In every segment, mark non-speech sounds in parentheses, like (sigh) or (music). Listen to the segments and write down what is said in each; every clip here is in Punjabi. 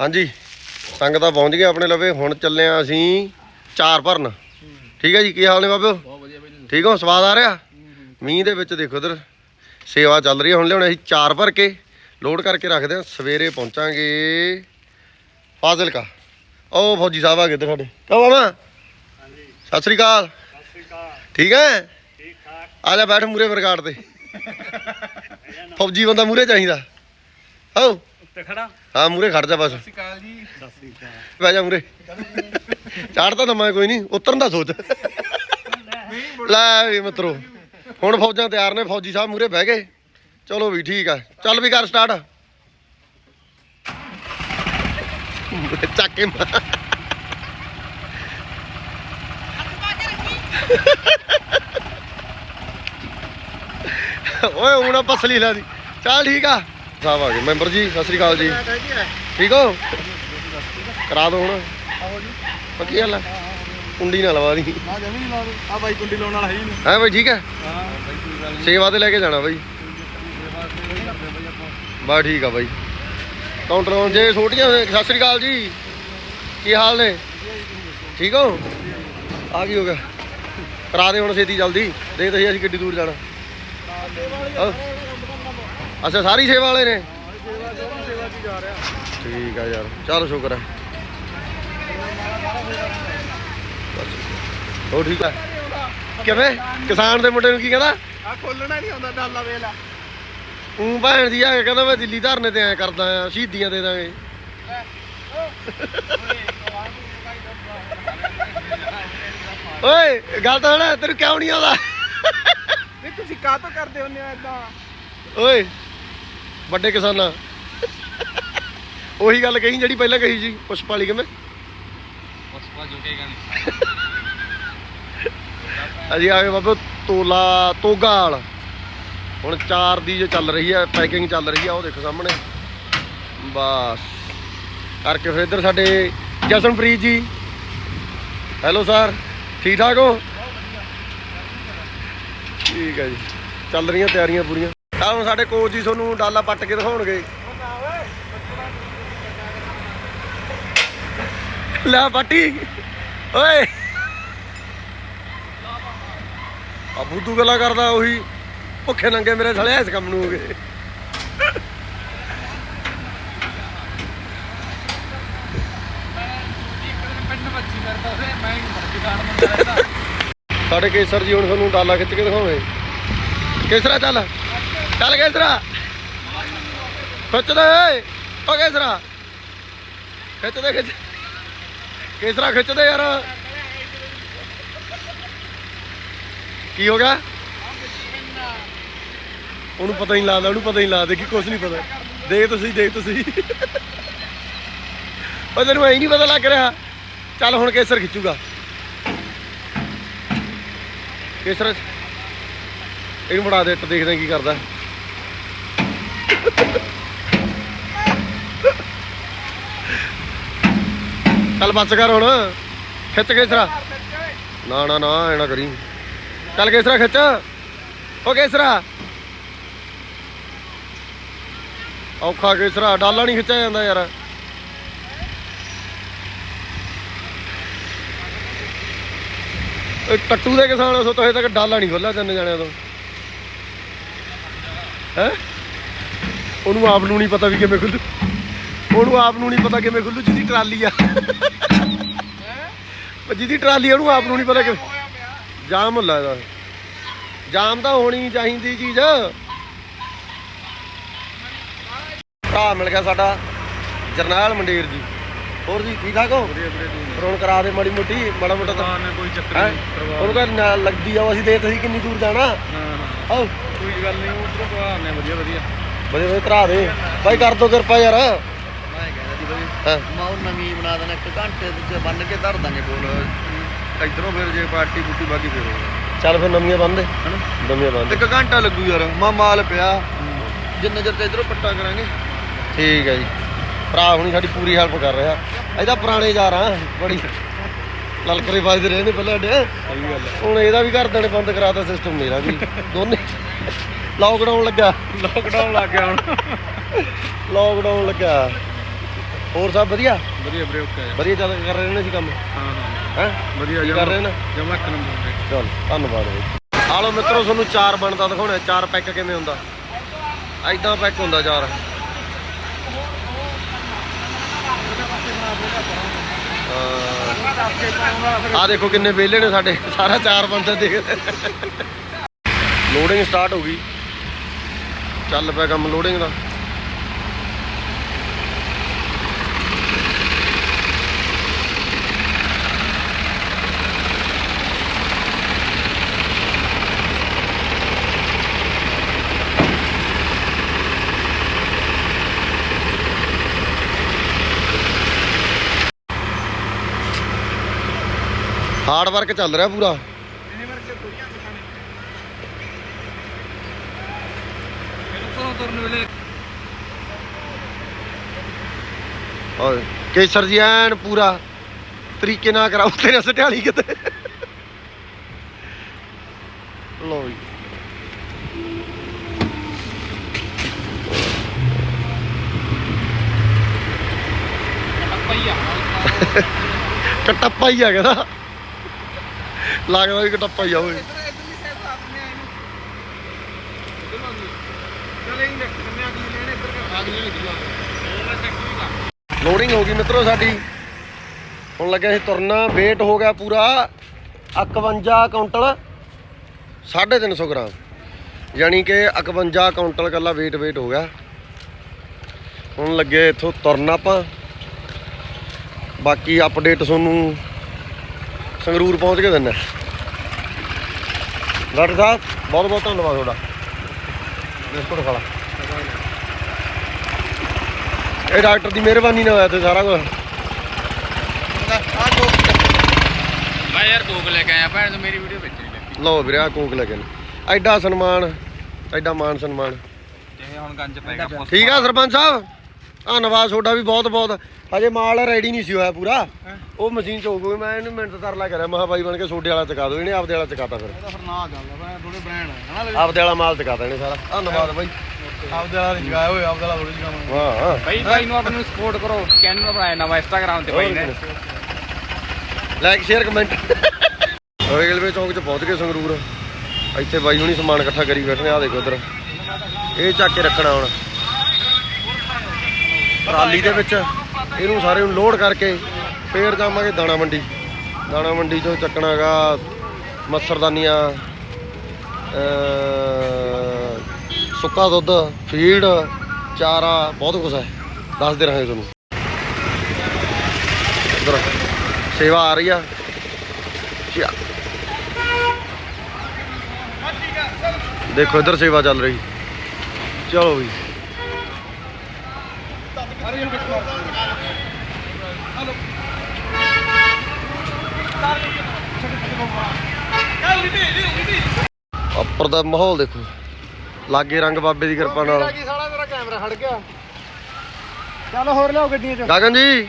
ਹਾਂਜੀ ਸੰਗਤਾਂ ਪਹੁੰਚ ਗਏ ਆਪਣੇ ਲਵੇ ਹੁਣ ਚੱਲੇ ਆ ਅਸੀਂ ਚਾਰ ਭਰਨ। ਠੀਕ ਹੈ ਜੀ ਕੀ ਹਾਲ ਨੇ ਬਾਬਿਓ? ਬਹੁਤ ਵਧੀਆ ਬਈ ਠੀਕ ਹੋ ਸਵਾਦ ਆ ਰਿਹਾ? ਮੀਂਹ ਦੇ ਵਿੱਚ ਦੇਖੋ ਇਧਰ ਸੇਵਾ ਚੱਲ ਰਹੀ ਹੈ ਹੁਣ ਲਿਆਉਣੇ ਅਸੀਂ ਚਾਰ ਭਰ ਕੇ। ਲੋਡ ਕਰਕੇ ਰੱਖਦੇ ਆ ਸਵੇਰੇ ਪਹੁੰਚਾਂਗੇ ਫਾਜ਼ਿਲਕਾ। ਉਹ ਫੌਜੀ ਸਾਹਿਬ ਆ ਗਏ ਇੱਧਰ ਸਾਡੇ। ਕਹੋ ਮਾਮਾ ਸਤਿ ਸ੍ਰੀ ਅਕਾਲ। ਠੀਕ ਹੈ? ਠੀਕ ਠਾਕ। ਆ ਜਾ ਬੈਠ ਮੂਰੇ ਬਰਗਾੜ ਤੇ। (laughs) ਫੌਜੀ ਬੰਦਾ ਮੂਰੇ ਚਾਹੀਦਾ। ਹੋ ਉੱਤੇ ਖੜਾ। ਹਾਂ ਮੂਰੇ ਖੜ ਜਾ ਬਸ। ਸਤਿ ਸ਼੍ਰੀ ਅਕਾਲ ਜੀ। ਸਤਿ ਸ੍ਰੀ ਅਕਾਲ। ਬਹਿ ਜਾ ਮੂਰੇ ਚੜਦਾ ਤਾਂ ਮੈਂ ਕੋਈ ਨਹੀਂ ਉਤਰਨ ਦਾ ਸੋਚ। ਲੈ ਵੀ ਮਿੱਤਰੋ ਹੁਣ ਫੌਜਾਂ ਤਿਆਰ ਨੇ ਫੌਜੀ ਸਾਹਿਬ ਮੂਰੇ ਬਹਿ ਗਏ। ਚਲੋ ਵੀ ਠੀਕ ਆ ਚੱਲ ਵੀ ਕਰ ਸਟਾਰਟ ਚੱਕ ਕੇ। ਓਏ ਹੁਣ ਪਸਲੀ ਲਾ ਦੀ। ਚੱਲ ਠੀਕ ਆ। ਸਾਹਿਬ ਆ ਗਏ। ਮੈਂਬਰ ਜੀ, ਸਤਿ ਸ੍ਰੀ ਅਕਾਲ ਜੀ। ਠੀਕ ਹੋ? ਕਰਾ ਦੋ ਹੁਣ। ਪੱਕੀ ਗੱਲ ਆ? ਕੁੰਡੀ ਨਾ ਲਵਾ ਦੀ। ਨਾ ਜਮੀ ਨਹੀਂ ਲਾਉਂਦੇ ਆ ਬਾਈ ਕੁੰਡੀ ਲਾਉਣ ਵਾਲਾ ਹੈ ਹੀ ਨਹੀਂ ਹੈ ਬਈ, ਠੀਕ ਹੈ? ਹਾਂ ਸੇਵਾ ਤੇ ਲੈ ਕੇ ਜਾਣਾ ਬਾਈ। ਬਾ ਠੀਕ ਆ ਬਾਈ। ਕਾਊਂਟਰ on ਜੇ ਛੋਟੀਆਂ ਸਤਿ ਸ੍ਰੀ ਅਕਾਲ ਜੀ। ਕੀ ਹਾਲ ਨੇ? ਠੀਕ ਹੋ? ਆ ਕੀ ਹੋ ਗਿਆ? ਕਰਾ ਦੇ ਹੁਣ ਛੇਤੀ ਜਲਦੀ। ਦੇਖ ਤੁਸੀਂ ਅਸੀਂ ਕਿੱਡੀ ਦੂਰ ਜਾਣਾ। ਅੱਛਾ ਸਾਰੀ ਸੇਵਾ ਵਾਲੇ ਨੇ? ਸੇਵਾ ਕੀ ਜਾ ਰਿਹਾ ਠੀਕ ਆ ਯਾਰ। ਚੱਲ ਸ਼ੁਕਰ ਹੈ। ਹੋ ਠੀਕ ਹੈ ਕਿਵੇਂ? ਕਿਸਾਨ ਦੇ ਮੁੰਡੇ ਨੂੰ ਕੀ ਕਹਿੰਦਾ? ਆ ਖੋਲਣਾ ਨਹੀਂ ਆਉਂਦਾ ਡਾਲਾ ਵੇਲਾ ਉਹ ਭੈਣ ਦੀ ਆ ਕੇ ਕਹਿੰਦਾ ਮੈਂ ਦਿੱਲੀ ਧਰਨੇ ਤੇ ਐ ਕਰਦਾ ਆ ਸ਼ਹੀਦੀਆਂ ਦੇ ਦਾਂਗੇ। ਓਏ ਗੱਲ ਤਾਂ ਸੁਣ ਤੈਨੂੰ ਕਿਉਂ ਨਹੀਂ ਆਉਂਦਾ? ਨਹੀਂ ਤੁਸੀਂ ਕਾਹ ਤੋਂ ਕਰਦੇ ਹੁੰਦੇ ਹੋ ਇਦਾਂ ਓਏ ਵੱਡੇ ਕਿਸਾਨਾਂ। ਉਹੀ ਗੱਲ ਕਹੀ ਜਿਹੜੀ ਪਹਿਲਾਂ ਕਹੀ ਸੀ ਪੁਸ਼ਪ ਵਾਲੀ ਕਿਵੇਂ? ਪੁਸ਼ਪਾ ਝੁਕੇਗਾ ਨਹੀਂ ਅਸੀਂ ਆ ਗਏ ਬਾਬਾ ਤੋਲਾ ਤੋਗਾਲ ਹੁਣ ਚਾਰ ਦੀ ਜੋ ਚੱਲ ਰਹੀ ਹੈ ਪੈਕਿੰਗ ਚੱਲ ਰਹੀ ਹੈ ਉਹ ਦੇਖੋ ਸਾਹਮਣੇ। ਬਸ। ਕਰਕੇ ਫਿਰ ਇੱਧਰ ਸਾਡੇ ਜਸਨਪ੍ਰੀਤ ਜੀ। ਹੈਲੋ ਸਰ ਠੀਕ ਠਾਕ ਹੋ? ਠੀਕ ਹੈ ਜੀ। ਚੱਲ ਰਹੀਆਂ ਤਿਆਰੀਆਂ ਪੂਰੀਆਂ। ਤਾਂ ਹੁਣ ਸਾਡੇ ਕੋਚ ਜੀ ਤੁਹਾਨੂੰ ਡਾਲਾ ਪੱਟ ਕੇ ਦਿਖਾਉਣਗੇ। ਲੈ ਪੱਟੀ, ਓਏ। ਆ ਬੁੱਧੂ ਗੱਲਾਂ ਕਰਦਾ ਉਹੀ, ਭੁੱਖੇ ਨੰਗੇ ਮੇਰੇ ਸਾਲੇ ਇਸ ਕੰਮ ਨੂੰ ਹੋ ਗਏ। ਸਾਡੇ ਕੇਸਰ ਜੀ ਹੁਣ ਤੁਹਾਨੂੰ ਡਾਲਾ ਖਿੱਚ ਕੇ ਦਿਖਾਉਣੇ ਕੇਸਰਾ ਚੱਲ। ਚੱਲ ਕੇਸਰਾ ਖਿੱਚ ਦੇ, ਓਏ। ਓ ਕੇਸਰਾ ਖਿੱਚ ਦੇ, ਖਿੱਚ। ਕੇਸਰਾ ਖਿੱਚ ਦੇ ਯਾਰ। ਕੀ ਹੋ ਗਿਆ? ਉਹਨੂੰ ਪਤਾ ਹੀ ਨਹੀਂ ਲੱਗਦਾ, ਉਹਨੂੰ ਪਤਾ ਹੀ ਨਹੀਂ ਲੱਗਦਾ। ਕਿ ਕੁਝ ਨਹੀਂ ਪਤਾ। ਦੇਖ ਤੁਸੀਂ ਦੇਖ ਤੁਸੀਂ। ਉਹ ਤੈਨੂੰ ਐਂ ਨਹੀਂ ਪਤਾ ਲੱਗ ਰਿਹਾ। ਚੱਲ ਹੁਣ ਕੇਸਰ ਖਿੱਚੂਗਾ। ਕੇਸਰ ਇਹਨੂੰ ਬੜਾ ਦੇ ਦੇਖਦੇ ਕੀ ਕਰਦਾ। ਚੱਲ ਬੱਸ ਕਰ ਹੁਣ। ਖਿੱਚ ਕੇਸਰਾ। ਨਾ ਨਾ ਨਾ, ਐ ਨਾ ਕਰੀ। ਚੱਲ ਕੇਸਰਾ ਖਿੱਚ। ਓ ਕੇਸਰਾ। ਔਖਾ ਕੇਸਰਾ, ਡਾਲਾ ਨਹੀਂ ਖਿੱਚਿਆ ਜਾਂਦਾ ਯਾਰ। ਟੱਟੂ ਦੇ ਕਿਸਾਨ ਸੋ ਤੋਂ ਤੱਕ ਡਾਲਾ ਨਹੀਂ ਖੋਲਿਆ ਤਿੰਨ ਜਾਣਿਆਂ ਤੋਂ। ਹੈ? ਉਹਨੂੰ ਆਪ ਨੂੰ ਨਹੀਂ ਪਤਾ ਵੀ ਕਿਵੇਂ ਖੁੱਲੂ। ਉਹਨੂੰ ਆਪ ਨੂੰ ਨਹੀਂ ਪਤਾ ਕਿਵੇਂ ਖੁੱਲੂ ਜਿਹਦੀ ਟਰਾਲੀ ਆ। ਜਿਹਦੀ ਟਰਾਲੀ ਆ, ਉਹਨੂੰ ਆਪ ਨੂੰ ਨਹੀਂ ਪਤਾ ਕਿ ਜਾਮ ਹੁੰਦਾ ਇਹਦਾ। ਜਾਮ ਤਾਂ ਹੋਣੀ ਚਾਹੀਦੀ ਚੀਜ਼। ਭਰਾ ਮਿਲ ਗਿਆ ਸਾਡਾ ਜਰਨੈਲ ਮੰਡੇਰ ਜੀ। ਹੋਰ ਜੀ ਠੀਕ ਠਾਕ ਹੋ? ਕਰਾ ਦੇ ਮਾੜੀ ਮੋਟੀ ਮਾੜਾ ਮੋਟਾ ਤਾਂ। ਕੋਈ ਚੱਕਰ ਹੈਂ? ਉਹਨੂੰ ਕਹ ਲੱਗਦੀ ਆਓ ਅਸੀਂ ਦੇਖ ਤੁਸੀਂ ਕਿੰਨੀ ਦੂਰ ਜਾਣਾ? ਹਾਂ ਹਾਂ ਆਓ। ਕੋਈ ਗੱਲ ਨਹੀਂ ਉਧਰੋਂ ਕਰਾਣੇ ਵਧੀਆ ਵਧੀਆ। ਵਧੀਆ ਵਧੀਆ ਕਰਾ ਦੇ। ਬਾਈ ਕਰ ਦੋ ਕਿਰਪਾ ਯਾਰ। ਮੈਂ ਕਹਿੰਦਾ ਜੀ ਬਈ ਹਾਂ। ਮੈਂ ਉਹ ਨਵੀਂ ਬਣਾ ਦੇਣਾ ਇੱਕ ਘੰਟੇ ਚ ਬੰਨ ਕੇ ਧਰ ਦਾਂਗੇ ਬੋਲ। ਇਧਰੋਂ ਫਿਰ ਜੇ ਪਾਰਟੀ ਬੁੱਟੀ ਬਾਕੀ ਫਿਰ ਚੱਲ ਫਿਰ ਨਵੀਆਂ ਬੰਦੇ ਹਨਾ? ਨਵੀਆਂ ਬੰਦੇ ਇੱਕ ਘੰਟਾ ਲੱਗੂ ਯਾਰ ਮਾ ਮਾਲ ਪਿਆ। ਜਿੰਨੇ ਚਿਰ ਤੇ ਇਧਰੋਂ ਪੱਟਾ ਕਰਾਂਗੇ। ਠੀਕ ਹੈ ਜੀ। ਭਰਾ ਹੁਣੀ ਸਾਡੀ ਪੂਰੀ ਹੈਲਪ ਕਰ ਰਿਹਾ। ਇਹਦਾ ਪੁਰਾਣੇ ਯਾਰ ਆ ਬੜੀ ਲਲਕਰੇ ਵੱਜਦੇ ਰਹੇ ਨੇ ਪਹਿਲਾਂ ਅੱਡੇ। ਸਹੀ ਗੱਲ ਹੁਣ ਇਹਦਾ ਵੀ ਘਰ ਦੇਣੇ ਬੰਦ ਕਰਾਤਾ ਸਿਸਟਮ ਮੇਰਾ ਵੀ। ਦੋਨੇ। ਲਾਕਡਾਊਨ ਲੱਗਾ। ਲੋਕਡਾਊਨ ਲੱਗ ਗਿਆ ਹੁਣ। ਲਾਕਡਾਊਨ ਲੱਗਾ। ਹੋਰ ਸਭ ਵਧੀਆ? ਵਧੀਆ ਵੀਰੇ ਓਕੇ ਵਧੀਆ ਚੱਲ ਕਰ ਰਹੇ ਨੇ ਸੀ ਕੰਮ? ਹਾਂ ਹਾਂ। ਹੈ? ਵਧੀਆ ਕੀ ਕਰ ਰਹੇ ਨੇ? ਜਮਾ ਇੱਕ ਨੰਬਰ ਵੀਰੇ ਚਲ ਧੰਨਵਾਦ ਬਈ। ਆ ਲਓ ਮਿੱਤਰੋ ਤੁਹਾਨੂੰ ਚਾਰ ਬਣਦਾ ਦਿਖਾਉਣਾ ਚਾਰ ਪੈਕ ਕਿਵੇਂ ਹੁੰਦਾ? ਐਦਾਂ ਪੈਕ ਹੁੰਦਾ ਚਾਰ। ਆ ਦੇਖੋ ਕਿੰਨੇ ਵਿਹਲੇ ਨੇ ਸਾਡੇ ਸਾਰਾ ਚਾਰ ਬੰਦੇ ਦੇਖਦੇ ਲੋਡਿੰਗ ਸਟਾਰਟ ਹੋ ਗਈ। ਚੱਲ ਪਿਆ ਕੰਮ ਲੋਡਿੰਗ ਦਾ। ਹਾਰਡ ਵਰਕ ਚੱਲ ਰਿਹਾ ਪੂਰਾ। ਮੈਨੂੰ ਤੁਰਨ ਵੇਲੇ। ਔਰ ਕੇਸਰ ਜੀ ਐਨ ਪੂਰਾ ਤਰੀਕੇ ਨਾਲ ਕਰਾਓ ਤੇਰੇ ਸਟਿਆਲੀ ਕਿਤੇ। ਲੋ ਜੀ। ਕਟੱਪਾ ਹੀ ਆ। ਕਹਿੰਦਾ। ਲੱਗਦਾ ਵੀ ਕਟੱਪਾ ਹੀ ਆ ਓਏ। ਲੋਡਿੰਗ ਹੋ ਗਈ ਮਿੱਤਰੋ ਸਾਡੀ। ਹੁਣ ਲੱਗਿਆ ਸੀ ਤੁਰਨਾ, weight ਹੋ ਗਿਆ ਪੂਰਾ 51 ਕੁਇੰਟਲ 350 ਗ੍ਰਾਮ। ਯਾਨੀ ਕਿ 51 ਕੁਇੰਟਲ ਕੱਲਾ weight weight ਹੋ ਗਿਆ। ਹੁਣ ਲੱਗੇ ਇੱਥੋਂ ਤੁਰਨਾ ਆਪਾਂ। ਬਾਕੀ ਅਪਡੇਟ ਤੁਹਾਨੂੰ ਸੰਗਰੂਰ ਪਹੁੰਚ ਕੇ ਦਿੰਦਾ। ਡਾਕਟਰ ਸਾਹਿਬ ਬਹੁਤ ਬਹੁਤ ਧੰਨਵਾਦ ਤੁਹਾਡਾ। ਬਿਸਕੁਟ ਖਾ ਇਹ ਡਾਕਟਰ ਦੀ ਮਿਹਰਬਾਨੀ ਨਾਲ ਹੋਇਆ ਤੇ ਸਾਰਾ ਕੁਝ ਮੈਂ ਯਾਰ ਕੋਕ ਲੈ ਕੇ ਆਇਆ ਭੈਣ ਤੋਂ ਮੇਰੀ ਵੀਡੀਓ ਵਿੱਚ ਨਹੀਂ ਲੱਗੀ ਲਓ ਵੀਰੇ ਆ ਕੋਕ ਲੱਗੇ ਨੇ। ਐਡਾ ਸਨਮਾਨ ਐਡਾ ਮਾਨ ਸਨਮਾਨ। ਜਿਵੇਂ ਹੁਣ ਗੰਜ ਪੈ ਗਿਆ ਠੀਕ ਆ ਸਰਪੰਚ ਸਾਹਿਬ? ਧੰਨਵਾਦ ਤੁਹਾਡਾ ਵੀ ਬਹੁਤ ਬਹੁਤ। ਹਜੇ ਮਾਲ ਰੈਡੀ ਨਹੀਂ ਸੀ ਹੋਇਆ ਪੂਰਾ। ਉਹ ਮਸ਼ੀਨ ਚ ਹੋ ਗਈ ਮੈਂ ਇਹਨੂੰ ਮਿੰਟ ਤਰਲਾ ਕਰਿਆ ਮਹਾ ਬਾਈ ਬਣ ਕੇ ਸੋਡੇ ਵਾਲਾ ਚਕਾ ਦਿਓ ਇਹਨੇ ਆਪਦੇ ਵਾਲਾ ਚਕਾਤਾ ਫਿਰ। ਫਿਰ ਨਾ ਗੱਲ ਮੈਂ ਥੋੜੇ ਬ੍ਰਾਂਡ ਹੈ ਹਨਾ ਆਪਦੇ ਵਾਲਾ ਮਾਲ ਚਕਾਤਾ ਇਹਨੇ ਸਾਰਾ। ਧੰਨਵਾਦ ਬਾਈ। ਆਪਦੇ ਵਾਲਾ ਨਹੀਂ ਜਗਾਇਆ ਹੋਇਆ ਆਪਦੇ ਵਾਲਾ ਥੋੜੀ ਜਗਾਵਾਂਗੇ ਵਾਹ ਹਾਂ ਭਾਈ ਭਾਈ ਨੂੰ ਆਪਣੇ ਨੂੰ ਸਪੋਰਟ ਕਰੋ ਚੈਨਲ ਨੂੰ ਬਣਾਇਆ ਨਵਾਂ ਇੰਸਟਾਗ੍ਰਾਮ ਤੇ ਭਾਈ ਨੇ। ਲਾਈਕ ਸ਼ੇਅਰ ਕਮੈਂਟ ਰੇਲਵੇ ਚੌਂਕ 'ਚ ਪਹੁੰਚ ਗਏ ਸੰਗਰੂਰ। ਇੱਥੇ ਬਾਈ ਹੁਣੀ ਸਮਾਨ ਇਕੱਠਾ ਕਰੀ ਬੈਠੇ ਨੇ ਆ ਦੇਖੋ ਉਧਰ ਇਹ ਚੱਕ ਕੇ ਰੱਖਣਾ ਹੁਣ। ਟਰਾਲੀ ਦੇ ਵਿੱਚ। ਇਹਨੂੰ ਸਾਰੇ ਨੂੰ ਲੋਡ ਕਰਕੇ ਫੇਰ ਜਾਵਾਂਗੇ ਦਾਣਾ ਮੰਡੀ। ਦਾਣਾ ਮੰਡੀ ਚੋਂ ਚੱਕਣਾਗਾ ਮੱਛਰਦਾਨੀਆਂ ਅਹ, ਸੁੱਕਾ ਦੁੱਧ ਫੀਡ ਚਾਰਾ ਬਹੁਤ ਕੁਝ ਹੈ। ਦੱਸਦੇ ਰਹਾਂਗੇ ਤੁਹਾਨੂੰ। ਇੱਧਰ ਸੇਵਾ ਆ ਰਹੀ ਆ। ਦੇਖੋ ਇੱਧਰ ਸੇਵਾ ਚੱਲ ਰਹੀ। ਚਲੋ ਵੀ। ਉੱਪਰ ਦਾ ਮਾਹੌਲ ਦੇਖੋ। ਲਾਗੇ ਰੰਗ ਬਾਬੇ ਦੀ ਕਿਰਪਾ ਨਾਲ। ਕੀ ਸਾਲਾ ਮੇਰਾ ਕੈਮਰਾ ਖੜ ਗਿਆ। ਚੱਲ ਹੋਰ ਲਿਆਓ ਗੱਡੀਆਂ 'ਚ। ਗਗਨ ਜੀ।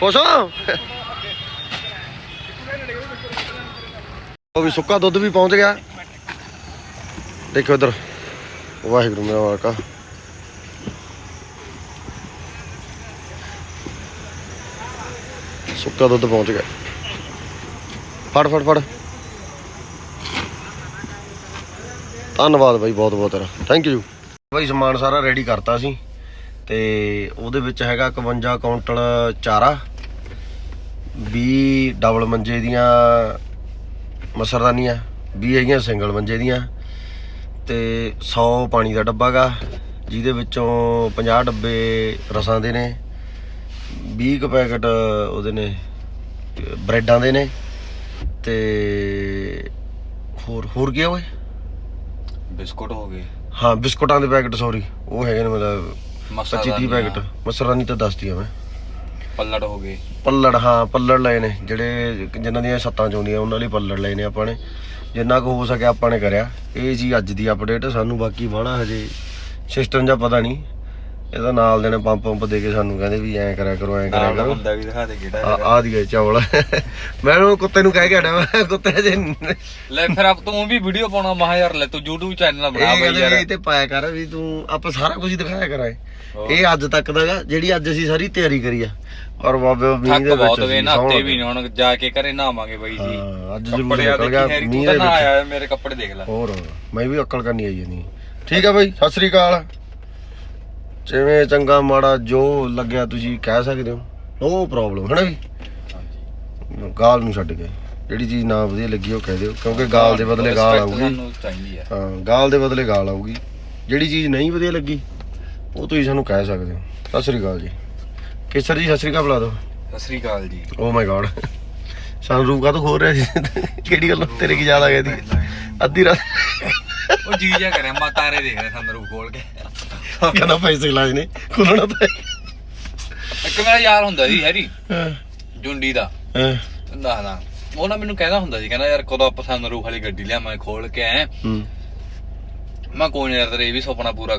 ਖੁਸ਼ ਹੋ? ਉਹ ਵੀ ਸੁੱਕਾ ਦੁੱਧ ਵੀ ਪਹੁੰਚ ਗਿਆ। ਦੇਖੋ ਇਧਰ। ਵਾਹਿਗੁਰੂ ਮੇਰਾ ਵਾਕਾ। ਸੁੱਕਾ ਦੁੱਧ ਪਹੁੰਚ ਗਿਆ। ਫੜ ਫੜ ਫੜ। ਧੰਨਵਾਦ ਬਾਈ, ਬਹੁਤ ਬਹੁਤ ਤੇਰਾ। ਥੈਂਕ ਯੂ ਬਾਈ, ਸਮਾਨ ਸਾਰਾ ਰੈਡੀ ਕਰਤਾ ਸੀ। ਤੇ ਉਹਦੇ ਵਿੱਚ ਹੈਗਾ 51 ਕੁਇੰਟਲ ਚਾਰਾ 20 ਡਬਲ ਮੰਜੇ ਦੀਆਂ ਮਸਰਦਾਨੀਆਂ 20 ਹੈਗੀਆਂ ਸਿੰਗਲ ਮੰਜੇ ਦੀਆਂ, ਤੇ 100 ਪਾਣੀ ਦਾ ਡੱਬਾ ਗਾ ਜਿਹਦੇ ਵਿੱਚੋਂ 50 ਡੱਬੇ ਰਸਾਂ ਦੇ ਨੇ 20 ਕੁ ਪੈਕਟ ਉਹਦੇ ਨੇ, ਅਹ ਬ੍ਰੈਡਾਂ ਦੇ ਨੇ, ਤੇ ਹੋਰ ਹੋਰ ਕੀ ਆ ਬਿਸਕੁਟ ਹੋ ਗਏ। ਹਾਂ ਬਿਸਕੁਟਾਂ ਦੇ ਪੈਕਟ ਸੌਰੀ ਉਹ ਹੈਗੇ ਨੇ ਮਤਲਬ 25 30 ਮਸਾਲਾ ਪੈਕਟ। ਮਸਰਾਨੀ ਤਾਂ ਦੱਸਦੀ ਆ ਮੈਂ। ਪੱਲੜ ਹੋ ਗਏ। ਪੱਲੜ ਹਾਂ ਪੱਲੜ ਲਏ ਨੇ ਜਿਹੜੇ ਜਿਨ੍ਹਾਂ ਦੀਆਂ ਸੱਤਾਂ ਚੋਂਦੀਆਂ ਉਹਨਾਂ ਲਈ ਪੱਲੜ ਲਏ ਨੇ ਆਪਾਂ ਨੇ। ਜਿੰਨਾ ਕੁ ਹੋ ਸਕਿਆ ਆਪਾਂ ਨੇ ਕਰਿਆ। ਇਹ ਜੀ ਅੱਜ ਦੀ ਅਪਡੇਟ ਸਾਨੂੰ ਬਾਕੀ ਬਾਹਲਾ ਹਜੇ ਸਿਸਟਮ ਜਾਂ ਪਤਾ ਨਹੀਂ। ਇਹਦਾ ਨਾਲ ਦੇ ਨੇ ਪੰਪ ਪੰਪ ਦੇ ਕੇ ਸਾਨੂੰ ਕਹਿੰਦੇ ਵੀ ਐਂ ਕਰਿਆ ਕਰੋ ਐਂ ਕਰਿਆ ਕਰੋ। ਹੁੰਦਾ ਵੀ ਦਿਖਾ ਦੇ ਕਿਹੜਾ ਆ ਦੀ ਗਏ ਚੌਲ। ਮੈਂ ਉਹਨੂੰ ਕੁੱਤੇ ਨੂੰ ਕਹਿ ਕੇ ਮੈਂ ਕੁੱਤੇ ਜੇ ਲੈ ਫਿਰ ਆਪ ਤੂੰ ਵੀ ਵੀਡੀਓ ਪਾਉਣਾ ਮਹਾ ਯਾਰ ਲੈ ਤੂੰ YouTube ਚੈਨਲ ਬਣਾ ਬਈ ਯਾਰ। ਇਹ ਤੇ ਪਾਇਆ ਕਰ ਵੀ ਤੂੰ ਆਪਾਂ ਸਾਰਾ ਕੁਝ ਦਿਖਾਇਆ ਕਰਾਏ। ਇਹ ਅੱਜ ਤੱਕ ਦਾ ਜਿਹੜੀ ਅੱਜ ਅਸੀਂ ਸਾਰੀ ਤਿਆਰੀ ਕਰੀ ਆ। ਔਰ ਬਾਬੇ ਉਹ ਮੀਂਹ ਦੇ ਵਿੱਚ ਬਹੁਤ ਨਾਤੇ ਵੀ ਨੀ ਹੁਣ ਜਾ ਕੇ ਘਰੇ ਨਹਾਵਾਂਗੇ ਬਾਈ ਜੀ। ਅੱਜ ਜ਼ਰੂਰ ਕੱਪੜਿਆਂ ਨਿਕਲ ਦੇ ਗਿਆ ਕੀ ਹੈਰੀ ਮੀਂਹ ਦੇ ਵਿੱਚ। ਆਇਆ ਮੇਰੇ ਕੱਪੜੇ ਦੇਖ ਲੈ। ਹੋਰ ਮੈਂ ਵੀ ਅਕਲ ਕਰਨੀ ਆਈ ਨਹੀਂ ਠੀਕ ਆ ਬਾਈ ਸਤਿ ਸ੍ਰੀ ਅਕਾਲ। ਜਿਵੇਂ ਚੰਗਾ ਮਾੜਾ ਜੋ ਲੱਗਿਆ ਤੁਸੀਂ ਕਹਿ ਸਕਦੇ ਹੋ ਨੋ ਪ੍ਰੋਬਲਮ ਹੈ ਨਾ ਵੀ ਗਾਲ ਨੂੰ ਛੱਡ ਕੇ ਜਿਹੜੀ ਚੀਜ਼ ਨਾ ਵਧੀਆ ਲੱਗੀ ਉਹ ਕਹਿ ਦਿਓ ਕਿਉਂਕਿ ਗਾਲ ਦੇ ਬਦਲੇ ਗਾਲ ਆਊਗੀ। ਸਾਨੂੰ ਚਾਹੀਦੀ ਆ ਹਾਂ ਗਾਲ ਦੇ ਬਦਲੇ ਗਾਲ ਆਊਗੀ। ਜਿਹੜੀ ਚੀਜ਼ ਨਹੀਂ ਵਧੀਆ ਲੱਗੀ ਉਹ ਤੁਸੀਂ ਸਾਨੂੰ ਕਹਿ ਸਕਦੇ ਹੋ। ਸਤਿ ਸ੍ਰੀ ਅਕਾਲ ਜੀ। ਕੇਸਰ ਜੀ ਸਤਿ ਸ੍ਰੀ ਅਕਾਲ ਬੁਲਾ ਦਿਓ। ਸਤਿ ਸ੍ਰੀ ਅਕਾਲ ਜੀ। ਓ ਮਾਈ ਗॉड ਸਾਨੂੰ ਰੂਕਾ ਤੋਂ ਖੋਲ ਰਿਹਾ ਸੀ ਕਿਹੜੀ ਗੱਲ ਤੇਰੇ ਕੀ ਆ ਗਈ ਦੀ ਅੱਧੀ ਰਾਤ ਉਹ ਜੀ ਜਾ ਕਰਿਆ ਮਾ ਤਾਰੇ ਦੇਖ ਰਿਹਾ ਸੰਦਰੂ ਖੋਲ ਕੇ। ਕਹਿੰਦਾ ਪੈਸੇ ਲਾਜ ਨੇ ਖੁੱਲਣਾ ਤਾਂ ਇੱਕ ਮੇਰਾ ਯਾਰ ਹੁੰਦਾ ਸੀ ਹੈਰੀ ਹਾਂ। ਜੁੰਡੀ ਦਾ। ਹਾਂ। ਦੱਸਦਾ ਉਹ ਨਾ ਮੈਨੂੰ ਕਹਿੰਦਾ ਹੁੰਦਾ ਸੀ ਕਹਿੰਦਾ ਯਾਰ ਕਦੋਂ ਆਪਾਂ ਸੰਦਰੂ ਵਾਲੀ ਗੱਡੀ ਲਿਆ ਮੈਂ ਖੋਲ ਕੇ ਆਏ। ਹੂੰ। ਮੈਂ ਕੋਈ ਨਹੀਂ ਯਾਰ ਤੇਰੇ ਇਹ ਵੀ ਸੁਪਨਾ ਪੂਰਾ ਕਰ